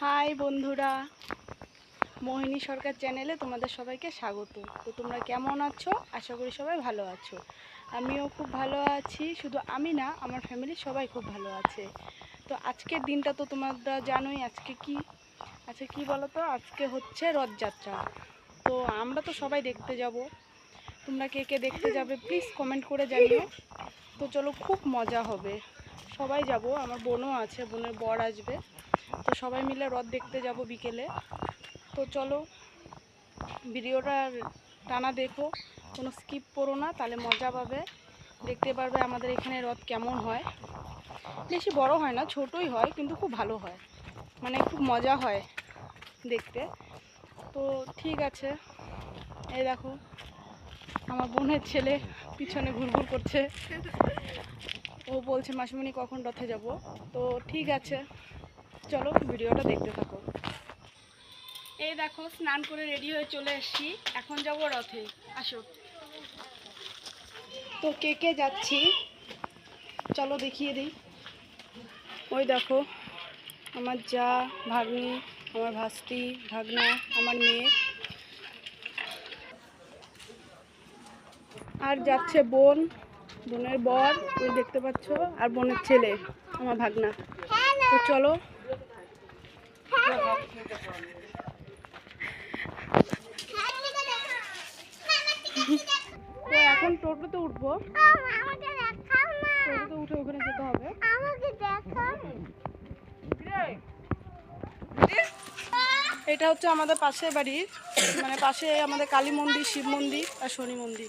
High বন্ধুরা, মোহিনী সরকার চ্যানেলে তোমাদের সবাইকে স্বাগত। তো তোমরা কেমন আছো? আশা করি সবাই ভালো আছো। আমিও খুব ভালো আছি, শুধু আমি না, আমার ফ্যামিলির সবাই খুব ভালো আছে। তো আজকের দিনটা তো তোমরা জানোই, আজকে কি? আচ্ছা কি বলো তো আজকে হচ্ছে রথযাত্রা। তো আমরা তো সবাই দেখতে যাব। তোমরা কে কে দেখতে যাবে প্লিজ কমেন্ট করে জানিও। তো চলো, খুব মজা হবে। সবাই যাব, আমার বোনও আছে, বোনের বর আসবে। তো সবাই মিলে রথ দেখতে যাব বিকেলে। তো চলো, ভিডিওটা টানা দেখো, কোনো স্কিপ করো না, তাহলে মজা পাবে। দেখতে পারবে আমাদের এখানে রথ কেমন হয়। বেশি বড় হয় না, ছোটই হয়, কিন্তু খুব ভালো হয়। মানে খুব মজা হয় দেখতে। তো ঠিক আছে, এই দেখো, আমার বোনের ছেলে পিছনে ঘুরঘুর করছে। ও বলছে, মাসিমণি, কখন রথে যাব? তো ঠিক আছে, চলো ভিডিওটা দেখতে থাকো। এই দেখো, স্নান করে রেডি হয়ে চলে এসছি। এখন যাব রথে। আসো। তো কে কে যাচ্ছি? চলো দেখিয়ে দিই। ওই দেখো, আমার যা ভাগ্নি, আমার ভাস্তি, ভাগনা, আমার মেয়ে। আর যাচ্ছে বোন। বোনের বর ওই দেখতে পাচ্ছ, আর বোনের ছেলে, আমার ভাগনা। তো চলো। তো এখন টোটোতে উঠবো। টোটোতে উঠে ওখানে যেতে হবে। এটা হচ্ছে আমাদের পাশের বাড়ির মানে পাশে আমাদের কালী মন্দির, শিব মন্দির আর শনি মন্দির।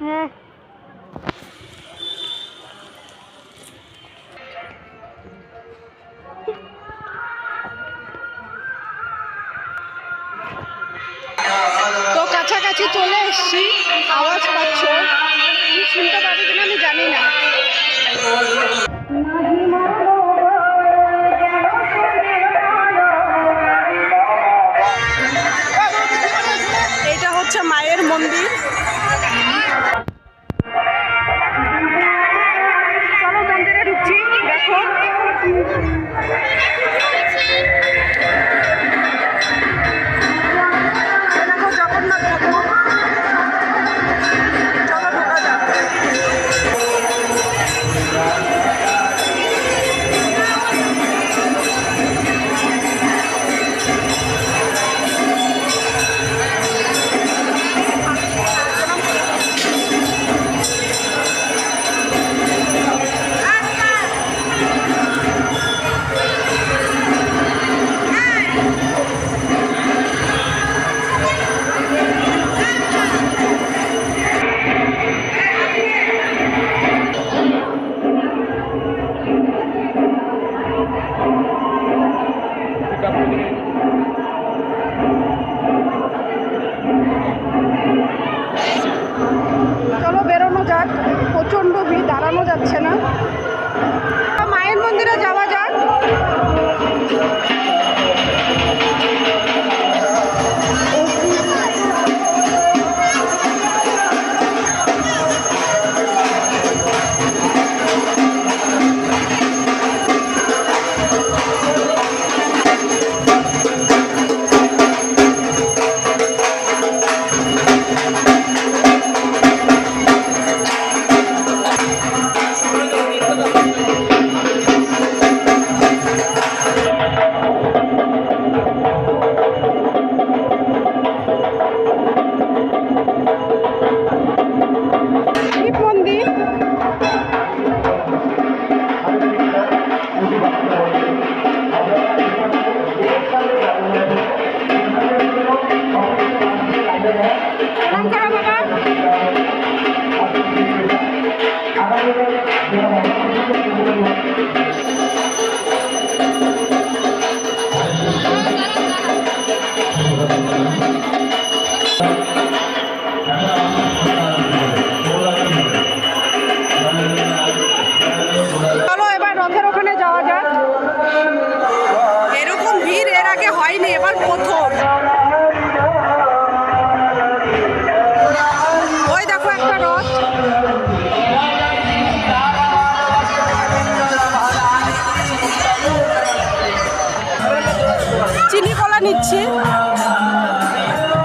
হ্যাঁ। তো কাছাকাছি চলে এসেছি, আওয়াজ পাচ্ছ? শুনতে পাবে কিনা আমি জানি না। এটা হচ্ছে মায়ের মন্দির।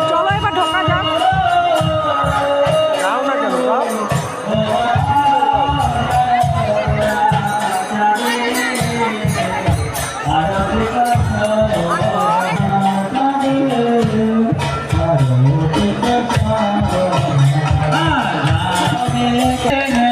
চলো এবার ঢোকা যাক। এখানে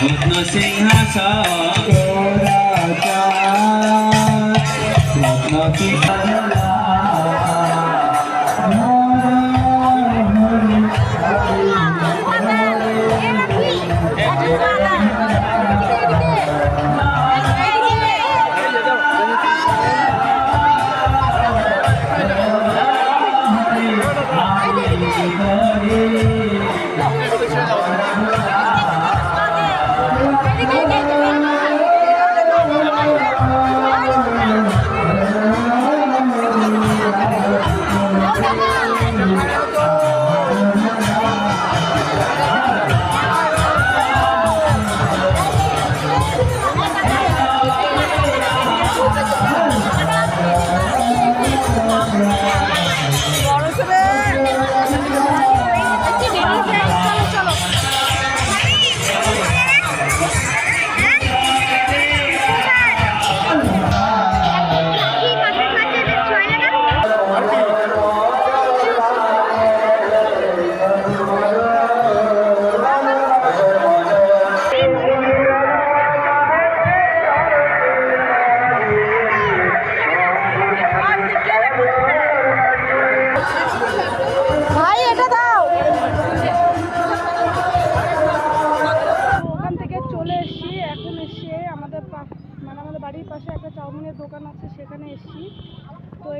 ভাই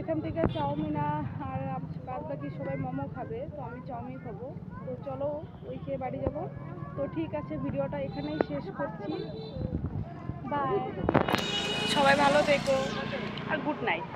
এখান থেকে চাউমিন আর বাদ বাকি সবাই মোমো খাবে, তো আমি চাউমিন খাব। তো চলো, ওই খেয়ে বাড়ি যাব। তো ঠিক আছে, ভিডিওটা এখানেই শেষ করছি। বাই সবাই ভালো থেকো, আর গুড নাইট